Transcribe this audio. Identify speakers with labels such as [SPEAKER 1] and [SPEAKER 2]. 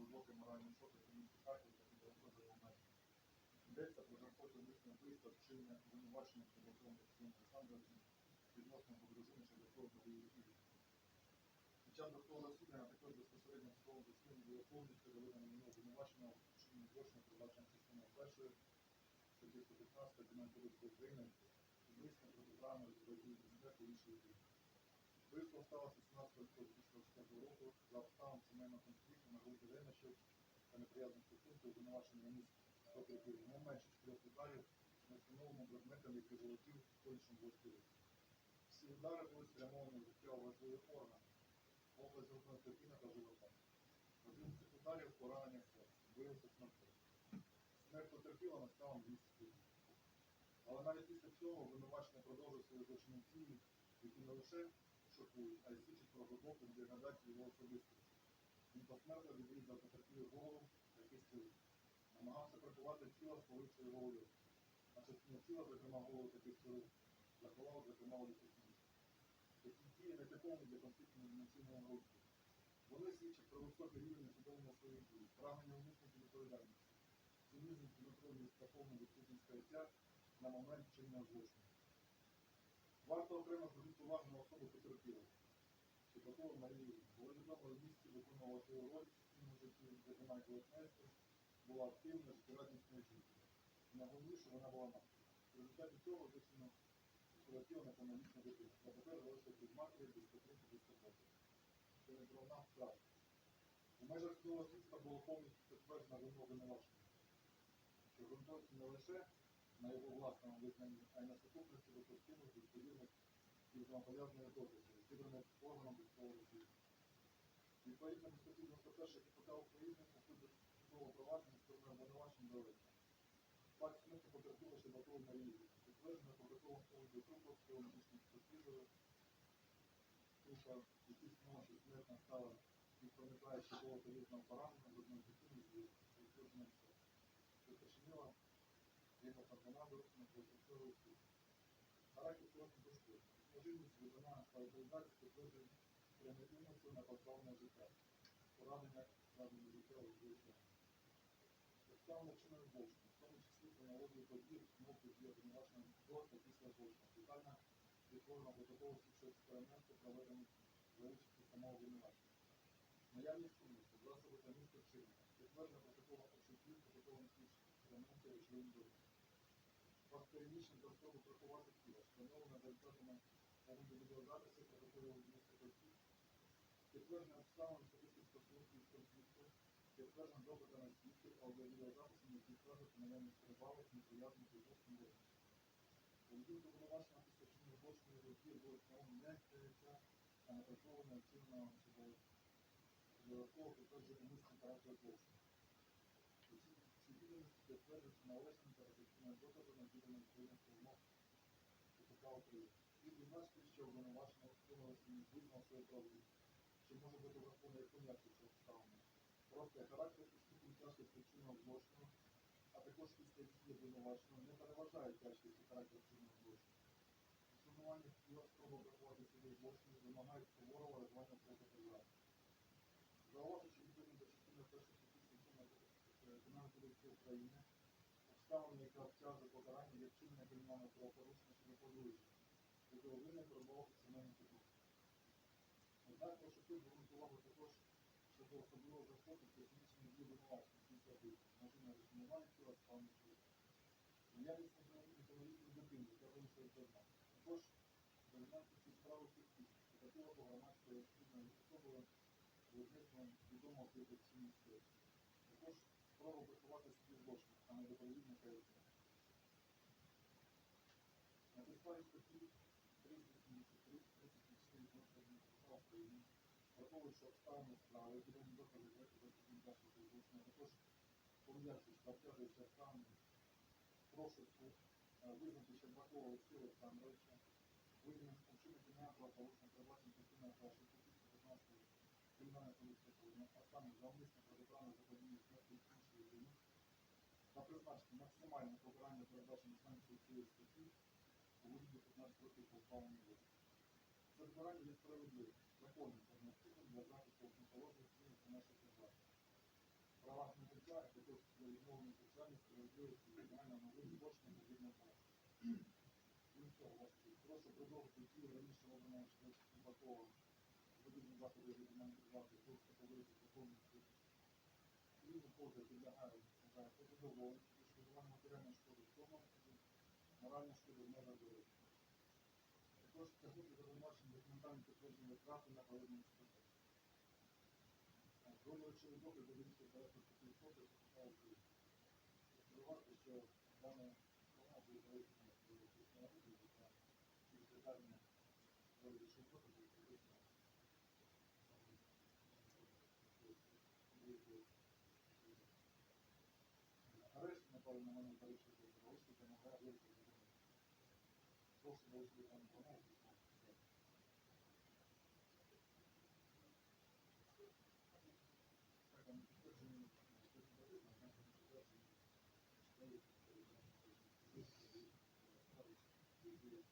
[SPEAKER 1] глибокий моральний шок, він писатель та підготовив момент. Йдеться про жорстоке умисне вбивство вчинення обвинувачення Прибутовим Олексієм Олександровичем відносно подружини Шевлякової Марії Юріївни. Під час досудового розслідування також безпосередньо судовим засіданні було повністю доведено мені обвинувачення у вчиненні злочину, передбаченим частиною першої статті 115 Кримінального кодексу України, умисне протиправне розповідні безпеки інших дій. Вбивство сталося 17 лютого 2024 року за обставин сімейного конфлікту на групі риночів та неприязних стосунків обвинувачення на місці потерпів не менше чотирьох ударів на встановленому предметом, який володів колючим властивим. Всі удари були спрямовані в життя важливих органів, область грудної клітини та живота. Один з цих ударів поранення в серці, виявився смертельним. Смерть потерпіла настала 200 тижнів. Але навіть після цього обвинувачення продовжує свої злочинні дії, які не лише шокують, а й свідчать про глибоку деградацію. Він посмертно відрізав потерпілий голову та рук. Намагався приховати тіло, сховивши його. А частину тіла, зокрема голову та кисті заховав, зокрема у лісосмісті. Такі дії не типові для конфлікту емоційного розвитку. Вони свідчать про високий рівень усвідомлення своїх дій, прагнення уникнути відповідальності, цинізм і контрольність та повну відсутність каяття на момент вчинення злочину. Варто окремо звернути увагу на особу потерпілого. Щепакова Марія Юріївна. Було в місті виконувала свою роль суспільному житті, зокрема і колотнестю, була активною, життєрадісною жінкою. Найголовніше, вона була маткою. В результаті цього вичинено сиротіла неповнолітня дитина. А тепер залишилася без матері, без підтримки, без турботи. Це не про втрата. У межах судового слідства було повністю підтверджено вимогу винувачення, що ґрунтується не лише на його власному визнанні, а й на сукупності допустимих відповідних і взаємопов'язаних доказів, зібраних органом військового розслідування. Відповідно до статті 91 КПК України у ході судового провадження сторони обвинувачень доведено. Факт смерті потерпіло Шебакову Марії, підтверджено протоколом огляду трупу з медичним експертизою, трупа, які встановлено, що смерть настала від проникаючи до телевізного поранення з одної дитини з відсутним що причинила його торпонаду на суд. Характер сьогодні безпеки. Можливість виконання відповідальність підтверджує прямий на позбавлення життя, поранення складення життя у життя. Обставини вчинення злочину, в тому числі хронологію подій, мов подій обвинувачення до та після злочину. Детально відтворено протоколу слідчого експерименту, проведений за участі самого обвинувачення. Наявність умислу, засоби та місце вчинення, підтвердження протоколу обшуків, протоколом слідчих експериментів і член доказів. Факт переміщень та приховати тіло, встановлено результатами повинні відеозаписи протоколу місця подій, підтвердження обставин особистих стосунків конфлікту, підтвердження допитами свідків, аудіовідеозаписами, які вказують на наявність прибавок, неприязних відносно вулиць. Поведінка обвинувачення після вчинення злочину які були встановлені не каяття, а не приховане вчиненого собою. Додатково підтверджує умисний характер злочину. Ці відомості підтверджуються належним та об'єктивним доказом, наділеним відповідних вимог КПК України. Слід відзначити, що обвинувачення свій визнав свою правду, що може бути враховано як пом'якшуюча обставина. Проте характер і ступінь тяжкості злочину, а також дії обвинуваченого не переважає тяжкість і характер вчинного злочину. Існування його спроба врахувати свої злочини вимагають суворого реагування проти держави. Зауважу, що відповідно до частини першої статті Кримінального кодексу України обставини, яка обтяжує покарання є вчинення кримінального правопорушення щодо подружжя, яке винен перебувати сімейний куток. Однак звернути увагу також щодо особливо жорстокості фізичної дії винувачення після розмінування тіла спавних тіл. Наявність неповнолітньої дитини, яка з одна. Також домінанти ці справи фіктивні, по громадської розслідної особи виробництвом відомого корупційної сфери. Також спроба приховати собі злочин, а не добровільне каяття. На підставі статті 373 34 Конституції України, враховуючи обставини справи, виконання тяжкості злочину, а також пом'якшуючи та обтяжуючи обставини, е, визнати Щербакова Олексія Олександровича, визнаним вчинити кримінального правопорушення, передбачення частиною першої статті 15 Кримінального кодексу а саме за у 15 років позбавлення волі. Це покарання є справедливим, законним та необхідним для захисту основоположних цінностей нашої держави. правах набуття, а також для відновлення соціальної справедливості і виконання нових порядку. Крім цього, вас прошу продовжити дію раніше обраного Шубакова виділення заходів виконання державної служби та виробити законності. Він поза підлягає вважає позадоволення, відшкодування матеріальної шкоди в тому, моральна шкода не задоволення. Також тягнути за обвинувачення документальні підтвердження втрати на проведення спитання. Доля речові докази вирішує порядку таких доказів, що Україна. Сподівати, що дане справа буде вирішена до після розгляду та секретарня доля речових доказів вирішена. Арешт напали на мене читають, що там, е, є, е, ставить, є, є, є,